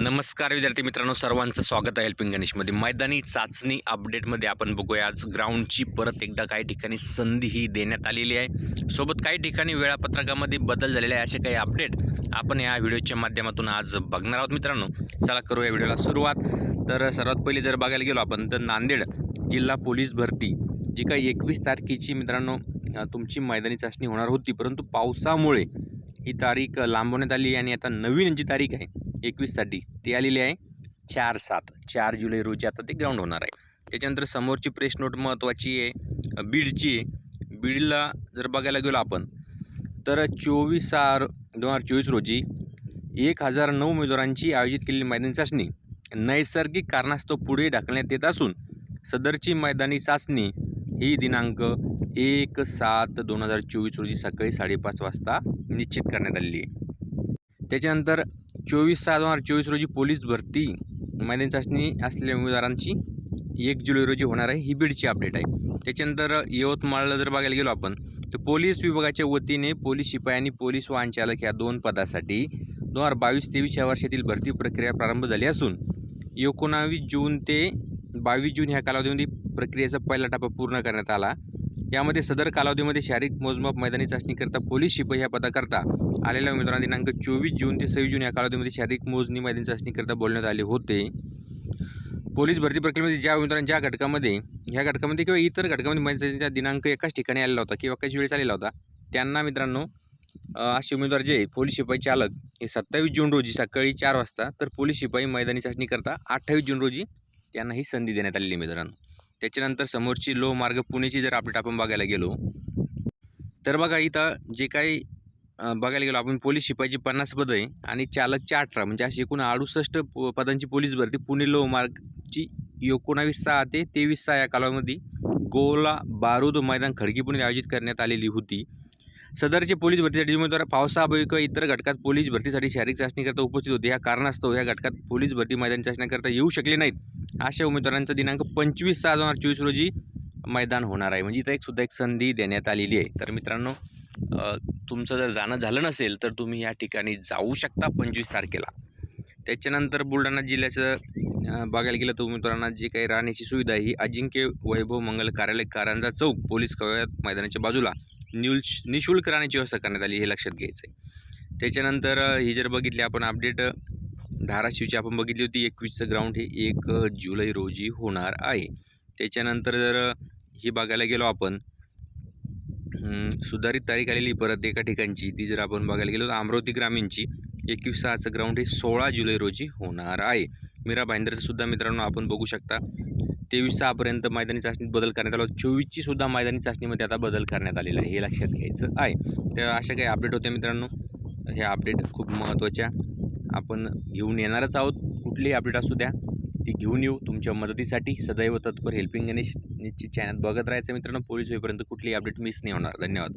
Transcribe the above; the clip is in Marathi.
नमस्कार विद्यार्थी मित्रांनो सर्वांचं स्वागत आहे हेल्पिंग गणेशमध्ये. मैदानी चाचणी अपडेटमध्ये आपण बघूया. आज ग्राउंडची परत एकदा काही ठिकाणी संधी ही देण्यात आलेली आहे. सोबत काही ठिकाणी वेळापत्रकामध्ये बदल झालेले आहे असे काही अपडेट आपण या व्हिडिओच्या माध्यमातून आज बघणार आहोत मित्रांनो. चला करू या व्हिडिओला सुरुवात. तर सर्वात पहिले जर बघायला गेलो आपण तर नांदेड जिल्हा पोलीस भरती जी काही एकवीस तारखेची मित्रांनो तुमची मैदानी चाचणी होणार होती. परंतु पावसामुळे ही तारीख लांबवण्यात आली आणि आता नवीन जी तारीख आहे एकवीससाठी ती आलेली आहे चार सात. चार जुलै रोजी आता ते ग्राउंड होणार आहे. त्याच्यानंतर समोरची प्रेस नोट महत्त्वाची आहे. बीडची आहे. बीडला जर बघायला गेलो आपण तर चोवीस सहा दोन हजार चोवीस रोजी एक हजार नऊ उमेदवारांची आयोजित केलेली मैदानी चाचणी नैसर्गिक कारणास्तव पुढे ढकलण्यात येत असून सदरची मैदानी चाचणी ही दिनांक एक सात दोन हजार चोवीस रोजी सकाळी साडेपाच वाजता निश्चित करण्यात आलेली आहे. त्याच्यानंतर चोवीस सहा दोन हजार चोवीस रोजी पोलीस भरती मैदानी चाचणी असलेल्या उमेदवारांची एक जुलै रोजी होणार आहे. ही बीडची अपडेट आहे. त्याच्यानंतर यवतमाळला जर बघायला गेलो आपण तर पोलीस विभागाच्या वतीने पोलीस शिपाई आणि पोलीस वाहनचालक ह्या या दोन पदासाठी दोन हजार बावीस तेवीस या वर्षातील भरती प्रक्रिया प्रारंभ झाली असून एकोणावीस जून ते बावीस जून ह्या कालावधीमध्ये प्रक्रियेचा पहिला टप्पा पूर्ण करण्यात आला. यामध्ये सदर कालावधीमध्ये शारीरिक मोजमाप मैदानी चाचणीकरता पोलीस शिपाई ह्या पदाकरता आलेल्या उमेदवारांना दिनांक चोवीस जून ते सव्वीस जून या कालावधीमध्ये शारीरिक मोजणी मैदानी चाचणीकरता बोलण्यात आले होते. पोलीस भरती प्रक्रियेमध्ये ज्या उमेदवारांच्या ज्या घटकामध्ये ह्या घटकामध्ये किंवा इतर घटकामध्ये मैदानी चाचणीचा दिनांक एकाच ठिकाणी आलेला होता किंवा एकाच वेळेस आलेला होता त्यांना मित्रांनो असे उमेदवार जे पोलीस शिपाई चालक हे सत्तावीस जून रोजी सकाळी चार वाजता तर पोलीस शिपाई मैदानी चाचणीकरता अठ्ठावीस जून रोजी त्यांना ही संधी देण्यात आलेली आहे मित्रांनो. त्याच्यानंतर समोरची लो मार्ग पुणेची जर अपडेट आपण बघायला गेलो तर बघा इथं जे काही बघायला गेलो आपण पोलीस शिपाईची पन्नास पदं आहे आणि चालकची अठरा म्हणजे अशी एकूण अडुसष्ट प- पदांची पोलीस भरती पुणे लो मार्गची एकोणावीस सहा ते तेवीस सहा या कालावधीमध्ये गोला बारूद मैदान खडकी पुणे आयोजित करण्यात आलेली होती. सदरचे पोलीस भरतीसाठी उमेदवार पावसाअभावी किंवा इतर घटकात पोलीस भरतीसाठी शारीरिक चाचणीकरता उपस्थित होते. या कारणास्तव या घटकात पोलीस भरती मैदान चाचण्याकरता येऊ शकले नाहीत. अशा उमेदवारांचा दिनांक पंचवीस सहा दोन हजार चोवीस रोजी मैदान होणार आहे. म्हणजे इथं एक सुद्धा एक संधी देण्यात आलेली आहे. तर मित्रांनो तुमचं जर जाणं झालं नसेल तर तुम्ही या ठिकाणी जाऊ शकता पंचवीस तारखेला. त्याच्यानंतर बुलढाणा जिल्ह्याचं बघायला गेलं तर उमेदवारांना जी काही राहण्याची सुविधा आहे ही अजिंक्य वैभव मंगल कार्यालय कारंजा चौक पोलीस कवायत मैदानाच्या बाजूला. न्यूश निशुल्क राहण्याची व्यवस्था करण्यात आली हे लक्षात घ्यायचं आहे त्याच्यानंतर ही जर बघितली आपण अपडेट धाराशिवची आपण बघितली होती एकवीसचं ग्राउंड हे एक जुलै रोजी होणार आहे. त्याच्यानंतर जर ही बघायला गेलो आपण सुधारित तारीख आलेली परत एका ठिकाणची. ती जर आपण बघायला गेलो तर अमरावती ग्रामीणची एकवीस सहाचं ग्राउंड हे सोळा जुलै रोजी होणार आहे. मीरा भाईंदरचं सुद्धा मित्रांनो आपण बघू शकता. तेवीस सहापर्यंत मैदानी चाचणीत बदल करण्यात आला चोवीसची सुद्धा मैदानी चाचणीमध्ये आता बदल करण्यात आलेला आहे. हे लक्षात घ्यायचं आहे. तर अशा काही अपडेट होते मित्रांनो. हे अपडेट खूप महत्त्वाच्या आपण घेऊन येणारच आहोत. कुठलीही अपडेट असू द्या ती घेऊन येऊ तुमच्या मदतीसाठी. सदैव तत्पर हेल्पिंग गणेश निश्चित चॅनल बघत राहायचं मित्रांनो. पोलीस होईपर्यंत कुठलीही अपडेट मिस नाही होणार. धन्यवाद.